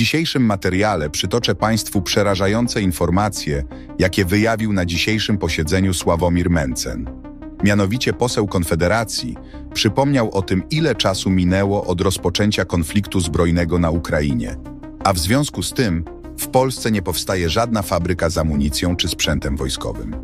dzisiejszym materiale przytoczę Państwu przerażające informacje, jakie wyjawił na dzisiejszym posiedzeniu Sławomir Mencen. Mianowicie poseł Konfederacji przypomniał o tym, ile czasu minęło od rozpoczęcia konfliktu zbrojnego na Ukrainie. A w związku z tym w Polsce nie powstaje żadna fabryka z amunicją czy sprzętem wojskowym.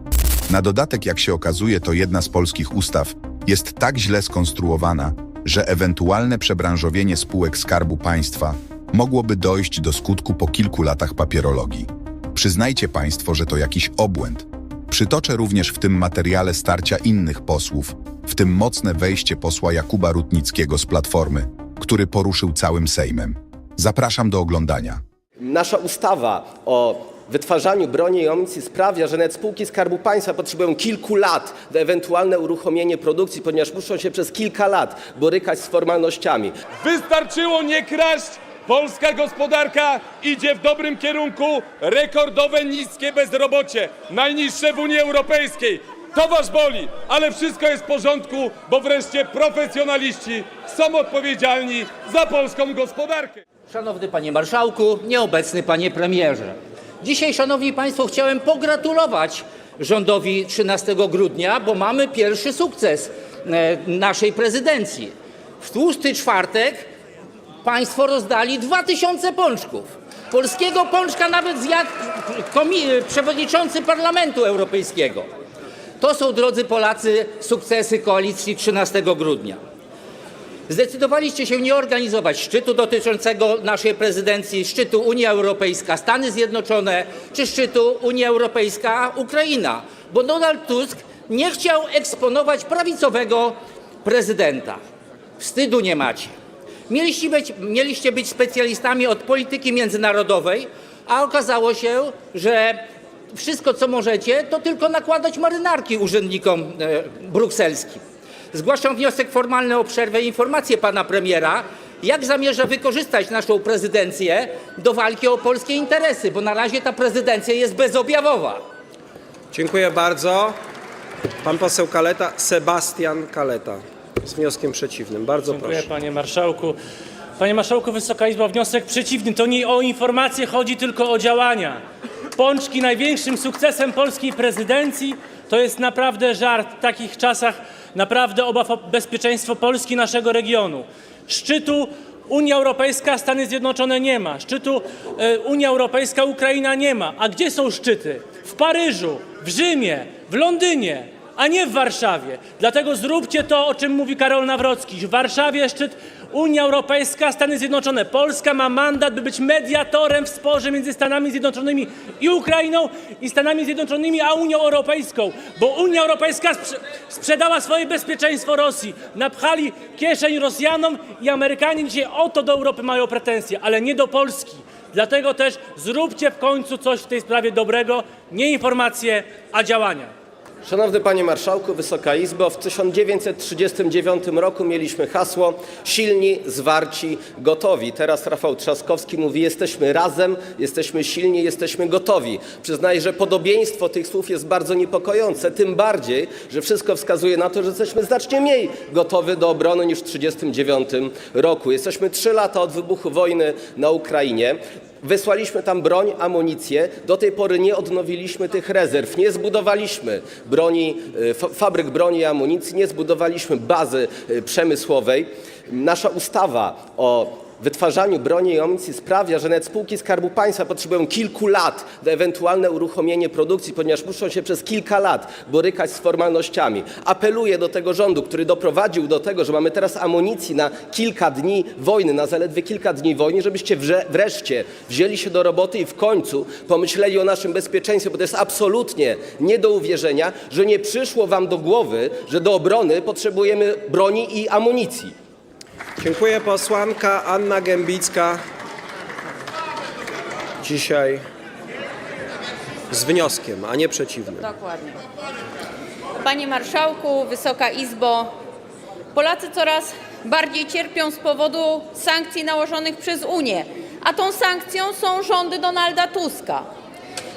Na dodatek, jak się okazuje, to jedna z polskich ustaw jest tak źle skonstruowana, że ewentualne przebranżowienie spółek Skarbu Państwa mogłoby dojść do skutku po kilku latach papierologii. Przyznajcie Państwo, że to jakiś obłęd. Przytoczę również w tym materiale starcia innych posłów, w tym mocne wejście posła Jakuba Rutnickiego z Platformy, który poruszył całym Sejmem. Zapraszam do oglądania. Nasza ustawa o wytwarzaniu broni i amunicji sprawia, że nawet spółki Skarbu Państwa potrzebują kilku lat na ewentualne uruchomienie produkcji, ponieważ muszą się przez kilka lat borykać z formalnościami. Wystarczyło nie kraść. Polska gospodarka idzie w dobrym kierunku. Rekordowe niskie bezrobocie, najniższe w Unii Europejskiej. To was boli, ale wszystko jest w porządku, bo wreszcie profesjonaliści są odpowiedzialni za polską gospodarkę. Szanowny Panie Marszałku, nieobecny Panie Premierze. Dzisiaj, Szanowni Państwo, chciałem pogratulować rządowi 13 grudnia, bo mamy pierwszy sukces e, naszej prezydencji. W tłusty czwartek Państwo rozdali 2000 pączków. Polskiego pączka nawet zjadł przewodniczący Parlamentu Europejskiego. To są, drodzy Polacy, sukcesy koalicji 13 grudnia. Zdecydowaliście się nie organizować szczytu dotyczącego naszej prezydencji, szczytu Unia Europejska, Stany Zjednoczone czy szczytu Unia Europejska, Ukraina, bo Donald Tusk nie chciał eksponować prawicowego prezydenta. Wstydu nie macie. Mieliście być, mieliście być specjalistami od polityki międzynarodowej, a okazało się, że wszystko, co możecie, to tylko nakładać marynarki urzędnikom e, brukselskim. Zgłaszam wniosek formalny o przerwę i informację pana premiera, jak zamierza wykorzystać naszą prezydencję do walki o polskie interesy, bo na razie ta prezydencja jest bezobjawowa. Dziękuję bardzo. Pan poseł Kaleta, Sebastian Kaleta z wnioskiem przeciwnym. Bardzo Dziękuję proszę. panie marszałku. Panie marszałku, Wysoka Izba, wniosek przeciwny. To nie o informacje chodzi, tylko o działania. Pączki największym sukcesem polskiej prezydencji to jest naprawdę żart. W takich czasach naprawdę obaw o bezpieczeństwo Polski, naszego regionu. Szczytu Unia Europejska, Stany Zjednoczone nie ma. Szczytu e, Unia Europejska, Ukraina nie ma. A gdzie są szczyty? W Paryżu, w Rzymie, w Londynie, a nie w Warszawie. Dlatego zróbcie to, o czym mówi Karol Nawrocki. W Warszawie szczyt Unia Europejska, Stany Zjednoczone. Polska ma mandat, by być mediatorem w sporze między Stanami Zjednoczonymi i Ukrainą i Stanami Zjednoczonymi a Unią Europejską, bo Unia Europejska sprze- sprzedała swoje bezpieczeństwo Rosji. Napchali kieszeń Rosjanom i Amerykanie dzisiaj o to do Europy mają pretensje, ale nie do Polski. Dlatego też zróbcie w końcu coś w tej sprawie dobrego, nie informacje, a działania. Szanowny Panie Marszałku, Wysoka Izbo, w 1939 roku mieliśmy hasło silni, zwarci, gotowi. Teraz Rafał Trzaskowski mówi jesteśmy razem, jesteśmy silni, jesteśmy gotowi. Przyznaję, że podobieństwo tych słów jest bardzo niepokojące, tym bardziej, że wszystko wskazuje na to, że jesteśmy znacznie mniej gotowi do obrony niż w 1939 roku. Jesteśmy trzy lata od wybuchu wojny na Ukrainie. Wysłaliśmy tam broń, amunicję. Do tej pory nie odnowiliśmy tych rezerw. Nie zbudowaliśmy broni, e, fa- fabryk broni i amunicji, nie zbudowaliśmy bazy e, przemysłowej. Nasza ustawa o wytwarzaniu broni i amunicji sprawia, że nawet spółki Skarbu Państwa potrzebują kilku lat na ewentualne uruchomienie produkcji, ponieważ muszą się przez kilka lat borykać z formalnościami. Apeluję do tego rządu, który doprowadził do tego, że mamy teraz amunicji na kilka dni wojny, na zaledwie kilka dni wojny, żebyście wreszcie wzięli się do roboty i w końcu pomyśleli o naszym bezpieczeństwie, bo to jest absolutnie nie do uwierzenia, że nie przyszło wam do głowy, że do obrony potrzebujemy broni i amunicji. Dziękuję posłanka Anna Gębicka. Dzisiaj z wnioskiem, a nie przeciwnym. Dokładnie. Panie Marszałku, Wysoka Izbo, Polacy coraz bardziej cierpią z powodu sankcji nałożonych przez Unię, a tą sankcją są rządy Donalda Tuska.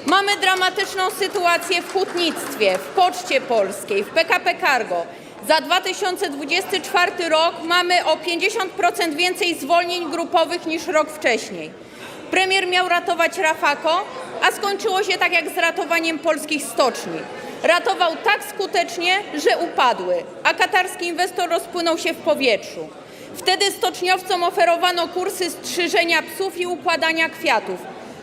Mamy dramatyczną sytuację w hutnictwie, w Poczcie Polskiej, w PKP Cargo. Za 2024 rok mamy o 50% więcej zwolnień grupowych niż rok wcześniej. Premier miał ratować Rafako, a skończyło się tak jak z ratowaniem polskich stoczni. Ratował tak skutecznie, że upadły, a katarski inwestor rozpłynął się w powietrzu. Wtedy stoczniowcom oferowano kursy strzyżenia psów i układania kwiatów.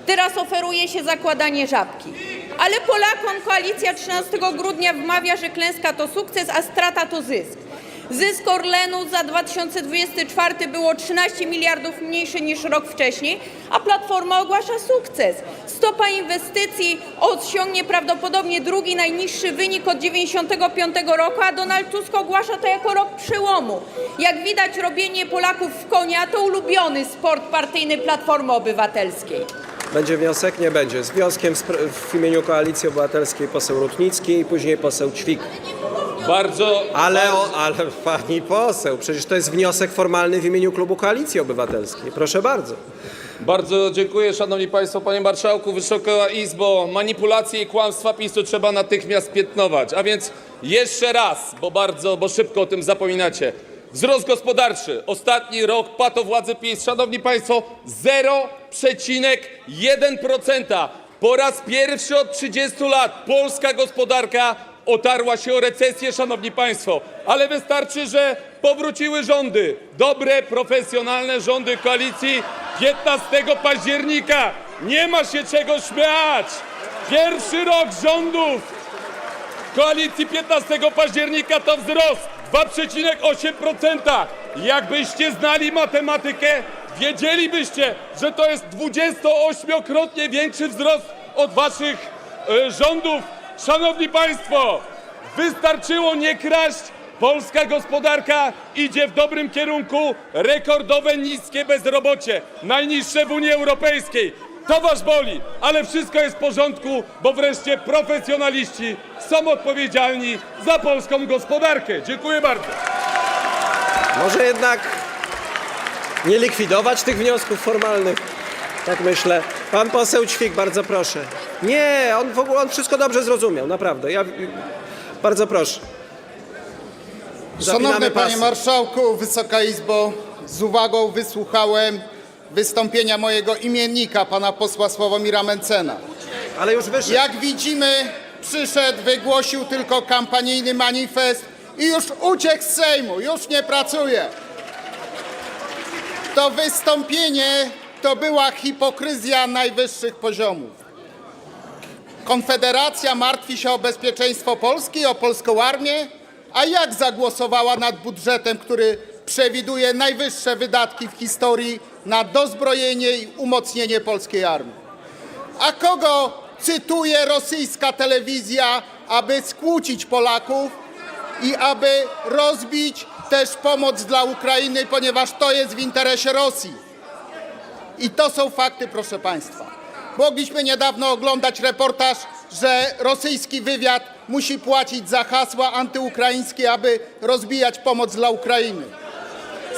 Teraz oferuje się zakładanie żabki. Ale Polakom koalicja 13 grudnia wmawia, że klęska to sukces, a strata to zysk. Zysk Orlenu za 2024 było 13 miliardów mniejszy niż rok wcześniej, a Platforma ogłasza sukces. Stopa inwestycji osiągnie prawdopodobnie drugi najniższy wynik od 95 roku, a Donald Tusk ogłasza to jako rok przełomu. Jak widać, robienie Polaków w konia to ulubiony sport partyjny Platformy Obywatelskiej. Będzie wniosek? Nie będzie. Z wnioskiem w imieniu Koalicji Obywatelskiej poseł Rutnicki i później poseł Ćwik. Bardzo, Ale, o, ale pani poseł, przecież to jest wniosek formalny w imieniu klubu Koalicji Obywatelskiej. Proszę bardzo. bardzo dziękuję, szanowni państwo, panie marszałku, Wysoka Izbo. Manipulacje i kłamstwa PiSu trzeba natychmiast piętnować. A więc jeszcze raz, bo bardzo, bo szybko o tym zapominacie. Wzrost gospodarczy. Ostatni rok pato władzy PiS. Szanowni państwo, 0,1%. Po raz pierwszy od 30 lat polska gospodarka otarła się o recesję, szanowni państwo. Ale wystarczy, że powróciły rządy. Dobre, profesjonalne rządy koalicji 15 października. Nie ma się czego śmiać. Pierwszy rok rządów koalicji 15 października to wzrost 2,8%. Jakbyście znali matematykę, wiedzielibyście, że to jest 28-krotnie większy wzrost od waszych e, rządów. Szanowni Państwo, wystarczyło nie kraść. Polska gospodarka idzie w dobrym kierunku. Rekordowe niskie bezrobocie, najniższe w Unii Europejskiej. To was boli, ale wszystko jest w porządku, bo wreszcie profesjonaliści są odpowiedzialni za polską gospodarkę. Dziękuję bardzo. Może jednak nie likwidować tych wniosków formalnych? Tak myślę. Pan poseł Ćwik, bardzo proszę. Nie, on w ogóle on wszystko dobrze zrozumiał, naprawdę. Ja bardzo proszę. Szanowny Zapinamy Panie pasy. Marszałku, Wysoka Izbo, z uwagą wysłuchałem wystąpienia mojego imiennika, pana posła Sławomira Mencena. Ale już wyszedł. Jak widzimy, przyszedł, wygłosił tylko kampanijny manifest i już uciekł z Sejmu, już nie pracuje. To wystąpienie to była hipokryzja najwyższych poziomów. Konfederacja martwi się o bezpieczeństwo Polski, o polską armię, a jak zagłosowała nad budżetem, który przewiduje najwyższe wydatki w historii na dozbrojenie i umocnienie polskiej armii? A kogo cytuje rosyjska telewizja, aby skłócić Polaków i aby rozbić też pomoc dla Ukrainy, ponieważ to jest w interesie Rosji? I to są fakty, proszę Państwa. Mogliśmy niedawno oglądać reportaż, że rosyjski wywiad musi płacić za hasła antyukraińskie, aby rozbijać pomoc dla Ukrainy.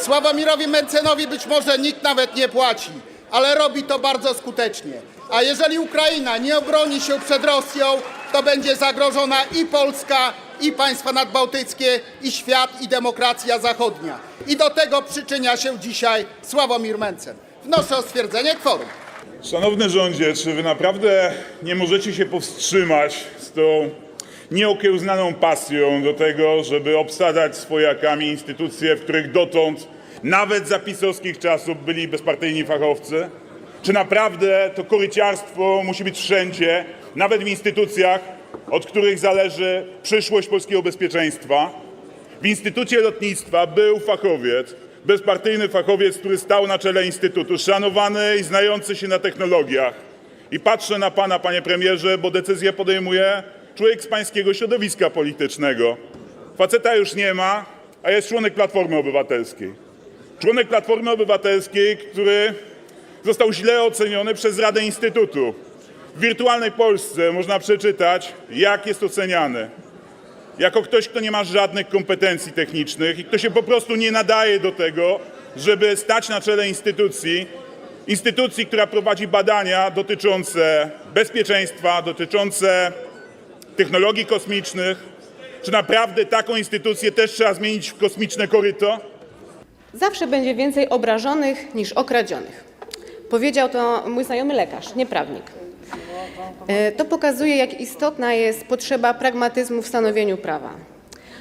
Sławomirowi Mencenowi być może nikt nawet nie płaci, ale robi to bardzo skutecznie. A jeżeli Ukraina nie obroni się przed Rosją, to będzie zagrożona i Polska, i państwa nadbałtyckie, i świat, i demokracja zachodnia. I do tego przyczynia się dzisiaj Sławomir Mencen. Wnoszę o stwierdzenie kworum. Szanowny rządzie, czy wy naprawdę nie możecie się powstrzymać z tą nieokiełznaną pasją do tego, żeby obsadzać swojakami instytucje, w których dotąd nawet za pisowskich czasów byli bezpartyjni fachowcy? Czy naprawdę to koryciarstwo musi być wszędzie, nawet w instytucjach, od których zależy przyszłość polskiego bezpieczeństwa? W Instytucie Lotnictwa był fachowiec, bezpartyjny fachowiec, który stał na czele Instytutu, szanowany i znający się na technologiach. I patrzę na pana, panie premierze, bo decyzję podejmuje człowiek z pańskiego środowiska politycznego. Faceta już nie ma, a jest członek Platformy Obywatelskiej. Członek Platformy Obywatelskiej, który został źle oceniony przez Radę Instytutu. W wirtualnej Polsce można przeczytać, jak jest oceniany jako ktoś, kto nie ma żadnych kompetencji technicznych i kto się po prostu nie nadaje do tego, żeby stać na czele instytucji, instytucji, która prowadzi badania dotyczące bezpieczeństwa, dotyczące technologii kosmicznych. Czy naprawdę taką instytucję też trzeba zmienić w kosmiczne koryto? Zawsze będzie więcej obrażonych niż okradzionych. Powiedział to mój znajomy lekarz, nie prawnik. E, To pokazuje, jak istotna jest potrzeba pragmatyzmu w stanowieniu prawa.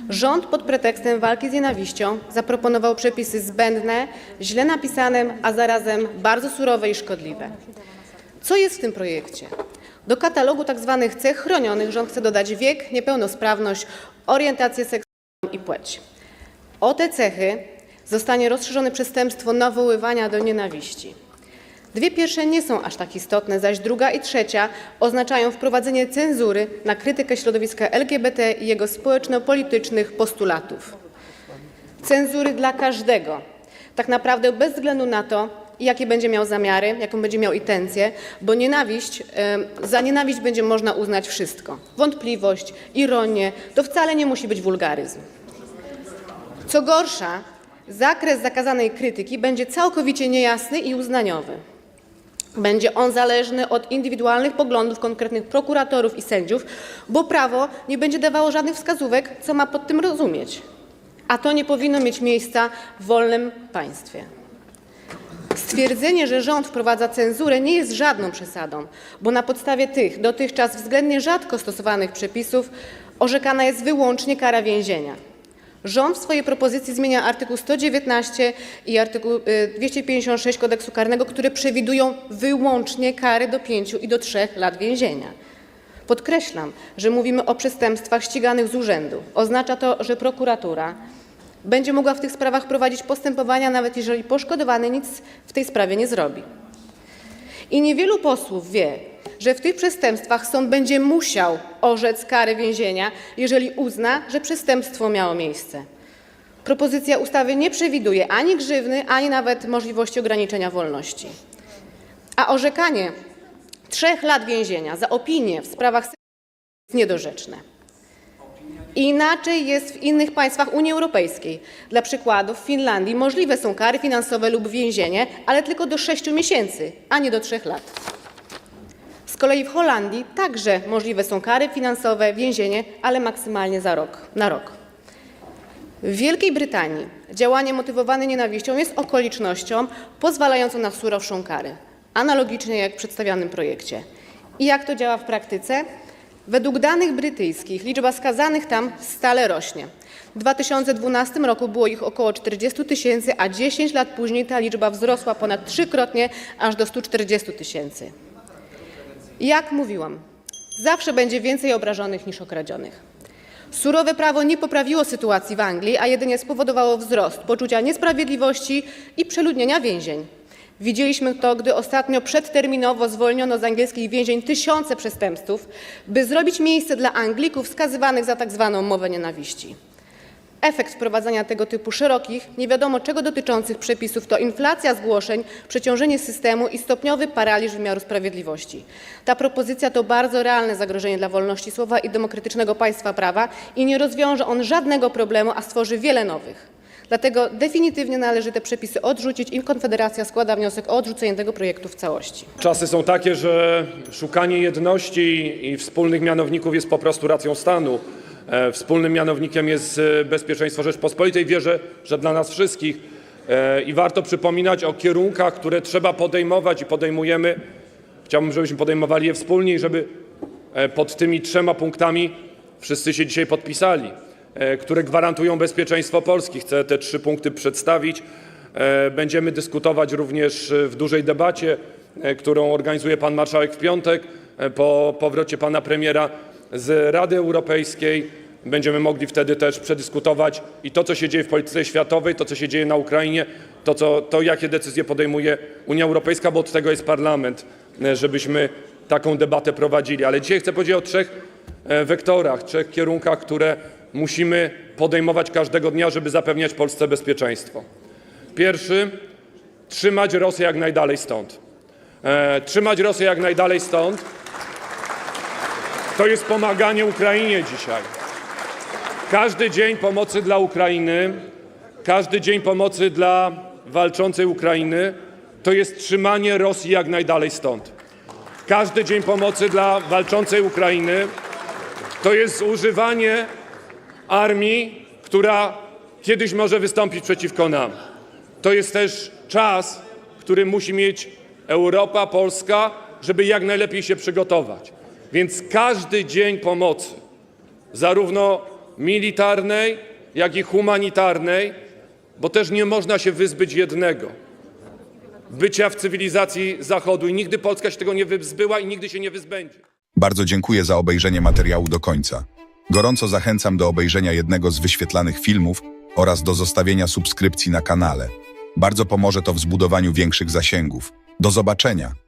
Rząd pod pretekstem walki z nienawiścią zaproponował przepisy zbędne, źle napisane, a zarazem bardzo surowe i szkodliwe. Co jest w tym projekcie? Do katalogu tzw. cech chronionych rząd chce dodać wiek, niepełnosprawność, orientację seksualną i płeć. O te cechy zostanie rozszerzone przestępstwo nawoływania do nienawiści. Dwie pierwsze nie są aż tak istotne, zaś druga i trzecia oznaczają wprowadzenie cenzury na krytykę środowiska LGBT i jego społeczno-politycznych postulatów. Cenzury dla każdego, tak naprawdę bez względu na to, jakie będzie miał zamiary, jaką będzie miał intencję, bo nienawiść, za nienawiść będzie można uznać wszystko. Wątpliwość, ironię, to wcale nie musi być wulgaryzm. Co gorsza, zakres zakazanej krytyki będzie całkowicie niejasny i uznaniowy. Będzie on zależny od indywidualnych poglądów konkretnych prokuratorów i sędziów, bo prawo nie będzie dawało żadnych wskazówek, co ma pod tym rozumieć. A to nie powinno mieć miejsca w wolnym państwie. Stwierdzenie, że rząd wprowadza cenzurę nie jest żadną przesadą, bo na podstawie tych dotychczas względnie rzadko stosowanych przepisów orzekana jest wyłącznie kara więzienia. Rząd w swojej propozycji zmienia artykuł 119 i artykuł y, 256 kodeksu karnego, które przewidują wyłącznie kary do 5 i do 3 lat więzienia. Podkreślam, że mówimy o przestępstwach ściganych z urzędu. Oznacza to, że prokuratura będzie mogła w tych sprawach prowadzić postępowania, nawet jeżeli poszkodowany nic w tej sprawie nie zrobi. I niewielu posłów wie, że w tych przestępstwach sąd będzie musiał orzec karę więzienia, jeżeli uzna, że przestępstwo miało miejsce. Propozycja ustawy nie przewiduje ani grzywny, ani nawet możliwości ograniczenia wolności. A orzekanie trzech lat więzienia za opinię w sprawach jest niedorzeczne. Inaczej jest w innych państwach Unii Europejskiej. Dla przykładu w Finlandii możliwe są kary finansowe lub więzienie, ale tylko do 6 miesięcy, a nie do 3 lat. Kolei w Holandii także możliwe są kary finansowe, więzienie, ale maksymalnie za rok, na rok. W Wielkiej Brytanii działanie motywowane nienawiścią jest okolicznością pozwalającą na surowszą karę, analogicznie jak w przedstawianym projekcie. I jak to działa w praktyce? Według danych brytyjskich liczba skazanych tam stale rośnie. W 2012 roku było ich około 40 tysięcy, a 10 lat później ta liczba wzrosła ponad trzykrotnie, aż do 140 tysięcy. Jak mówiłam, zawsze będzie więcej obrażonych niż okradzionych. Surowe prawo nie poprawiło sytuacji w Anglii, a jedynie spowodowało wzrost poczucia niesprawiedliwości i przeludnienia więzień. Widzieliśmy to, gdy ostatnio przedterminowo zwolniono z angielskich więzień tysiące przestępców, by zrobić miejsce dla Anglików skazywanych za tak zwaną mowę nienawiści. Efekt wprowadzania tego typu szerokich, nie wiadomo czego dotyczących przepisów to inflacja zgłoszeń, przeciążenie systemu i stopniowy paraliż wymiaru sprawiedliwości. Ta propozycja to bardzo realne zagrożenie dla wolności słowa i demokratycznego państwa prawa i nie rozwiąże on żadnego problemu, a stworzy wiele nowych. Dlatego definitywnie należy te przepisy odrzucić i Konfederacja składa wniosek o odrzucenie tego projektu w całości. Czasy są takie, że szukanie jedności i wspólnych mianowników jest po prostu racją stanu. E, Wspólnym mianownikiem jest e, bezpieczeństwo Rzeczpospolitej. Wierzę, że dla nas wszystkich. E, I warto przypominać o kierunkach, które trzeba podejmować i podejmujemy. Chciałbym, żebyśmy podejmowali je wspólnie i żeby pod tymi trzema punktami wszyscy się dzisiaj podpisali, które gwarantują bezpieczeństwo Polski. Chcę te trzy punkty przedstawić. Będziemy dyskutować również w dużej debacie, którą organizuje pan marszałek w piątek po powrocie pana premiera z Rady Europejskiej. Będziemy mogli wtedy też przedyskutować i to, co się dzieje w polityce światowej, to, co się dzieje na Ukrainie, to, co, to jakie decyzje podejmuje Unia Europejska, bo od tego jest parlament, e, żebyśmy taką debatę prowadzili. Ale dzisiaj chcę powiedzieć o trzech e, wektorach, trzech kierunkach, które musimy podejmować każdego dnia, żeby zapewniać Polsce bezpieczeństwo. Pierwszy, trzymać Rosję jak najdalej stąd. E, trzymać Rosję jak najdalej stąd. To jest pomaganie Ukrainie dzisiaj. Każdy dzień pomocy dla Ukrainy, każdy dzień pomocy dla walczącej Ukrainy to jest trzymanie Rosji jak najdalej stąd. Każdy dzień pomocy dla walczącej Ukrainy to jest używanie armii, która kiedyś może wystąpić przeciwko nam. To jest też czas, który musi mieć Europa, Polska, żeby jak najlepiej się przygotować. Więc każdy dzień pomocy, zarówno militarnej, jak i humanitarnej, bo też nie można się wyzbyć jednego bycia w cywilizacji Zachodu i nigdy Polska się tego nie wyzbyła i nigdy się nie wyzbędzie. Bardzo dziękuję za obejrzenie materiału do końca. Gorąco zachęcam do obejrzenia jednego z wyświetlanych filmów oraz do zostawienia subskrypcji na kanale. Bardzo pomoże to w zbudowaniu większych zasięgów. Do zobaczenia!